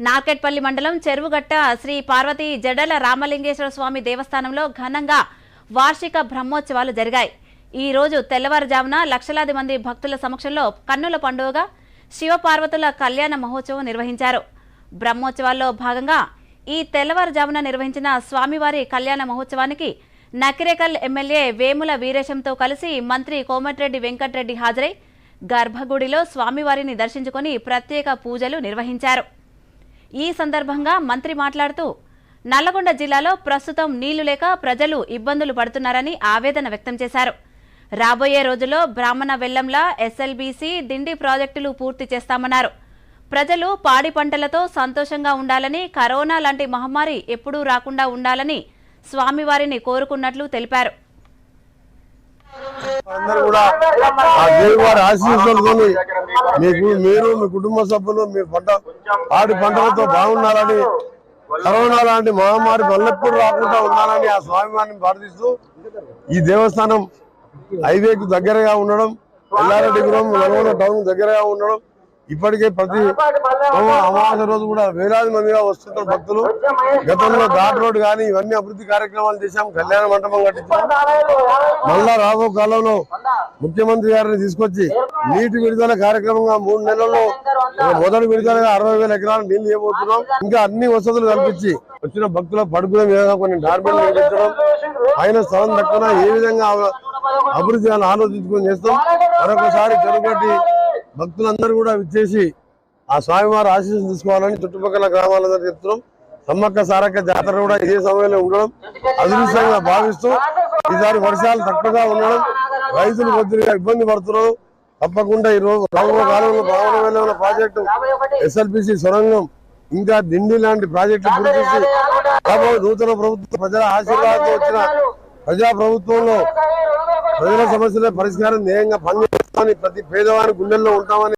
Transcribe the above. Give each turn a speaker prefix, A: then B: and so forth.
A: నార్కెట్పల్లి మండలం చెరువుగట్ట శ్రీ పార్వతీ జడల రామలింగేశ్వర స్వామి దేవస్థానంలో ఘనంగా వార్షిక బ్రహ్మోత్సవాలు జరిగాయి. ఈ రోజు తెల్లవారుజామున లక్షలాది మంది భక్తుల సమక్షంలో కన్నుల పండుగగా శివపార్వతుల కళ్యాణ మహోత్సవం నిర్వహించారు. బ్రహ్మోత్సవాల్లో భాగంగా ఈ తెల్లవారుజామున నిర్వహించిన స్వామివారి కళ్యాణ మహోత్సవానికి నకిరేకల్ ఎమ్మెల్యే వేముల వీరేశంతో కలిసి మంత్రి కోమటిరెడ్డి వెంకటరెడ్డి హాజరై గర్భగుడిలో స్వామివారిని దర్శించుకొని ప్రత్యేక పూజలు నిర్వహించారు. ఈ సందర్భంగా మంత్రి మాట్లాడుతూ నల్లగొండ జిల్లాలో ప్రస్తుతం నీళ్ళు లేక ప్రజలు ఇబ్బందులు పడుతున్నారని ఆవేదన వ్యక్తం చేశారు. రాబోయే రోజుల్లో బ్రాహ్మణ వెల్లంలా ఎస్ఎల్బీసీ దిండి ప్రాజెక్టులు పూర్తి చేస్తామన్నారు. ప్రజలు పాడి పంటలతో సంతోషంగా ఉండాలని కరోనా లాంటి మహమ్మారి ఎప్పుడూ రాకుండా ఉండాలని స్వామివారిని కోరుకున్నట్లు తెలిపారు.
B: అందరూ కూడా ఆ దేవుడి వారి మీకు మీరు మీ కుటుంబ సభ్యులు మీ పంట పాడి పంటలతో బాగున్నారని కరోనా లాంటి మహమ్మారి మళ్ళెప్పుడు రాకుండా ఉండాలని ఆ స్వామివారిని ప్రార్థిస్తూ ఈ దేవస్థానం హైవేకు దగ్గరగా ఉండడం ఎల్లారెడ్డిపురం నల్గొండ టౌన్ దగ్గరగా ఉండడం ఇప్పటికే ప్రతి అమావాస్య రోజు కూడా వేలాది మందిగా వస్తుంటారు భక్తులు. గతంలో ఘాట్ రోడ్ కానీ ఇవన్నీ అభివృద్ధి కార్యక్రమాలు చేశాం. కళ్యాణ మండపం కట్టించాం. మళ్ళా రాబో కాలంలో ముఖ్యమంత్రి గారిని తీసుకొచ్చి నీటి విడుదల కార్యక్రమంగా మూడు నెలల్లో మొదటి విడుదలగా అరవై వేల ఎకరాలు నీళ్ళు ఇవ్వబోతున్నాం. ఇంకా అన్ని వసతులు కల్పించి వచ్చిన భక్తుల పడుకునే విధంగా కొన్ని డార్బెల్ నిర్మించడం ఆయన స్థలం దక్కున ఏ విధంగా అభివృద్ధి అని ఆలోచించుకొని చేస్తాం. మరొకసారి చెరుగట్టి భక్తులందరూ కూడా విచ్చేసి ఆ స్వామివారి ఆశీస్సులు తీసుకోవాలని చుట్టుపక్కల గ్రామాలందరూ చెప్తున్నాం. సమ్మక్క సారక్క జాతర కూడా ఇదే సమయంలో ఉండడం అదృష్టంగా భావిస్తూ ఈసారి వర్షాలు తక్కువగా ఉండడం రైతులు కొద్దిగా ఇబ్బంది పడుతున్నారు. తప్పకుండా ఈ రోజు రాబోయే కాలంలో వెళ్ళిన ప్రాజెక్టు ఎస్ఎల్పిసి సొరంగం ఇంకా దిండి లాంటి ప్రాజెక్టులు పూర్తి చేసి రాబోయే నూతన ప్రభుత్వం ప్రజల ఆశీర్వాదంతో వచ్చిన ప్రజా ప్రభుత్వంలో ప్రజల సమస్యల పరిష్కారం ధ్యేయంగా పనిచేస్తామని ప్రతి పేదవాని గుండెల్లో ఉంటామని